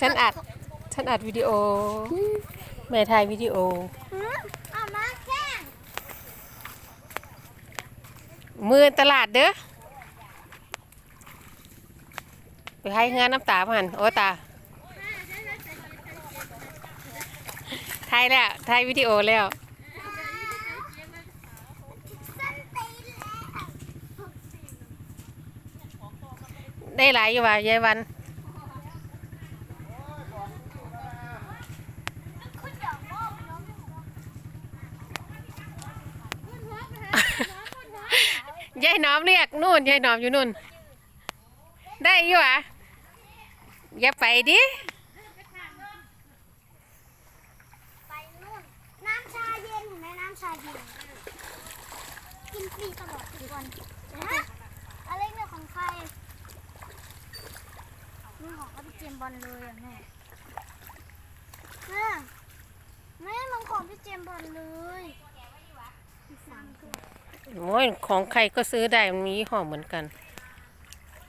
ฉันอัด ฉันอัดวิดีโอ แม่ถ่ายวิดีโอมาแข่งมือตลาดเด้อ ไปให้งานน้ำตาพันโอ้ตาถ่ายแล้วถ่ายวิดีโอแล้ว ได้หลายอยู่ว่ายายวันยายน้อมเรียกนู่นยายน้อมอยู่นู่น ได้อยู่อะอย่าไปดิไปนู่นน้ำชาเย็นเห็นไหมน้ำชาเย็นกินฟรีตลอดทุกวันฮะอะไรเนี่ยของใครนี่ของก็ไป เจมบอลเลยอะแม่แม่แม่มันของพี่เจมบอลเลยโอ้ยของใครก็ซื้อได้มันมียี่ห้อเหมือนกัน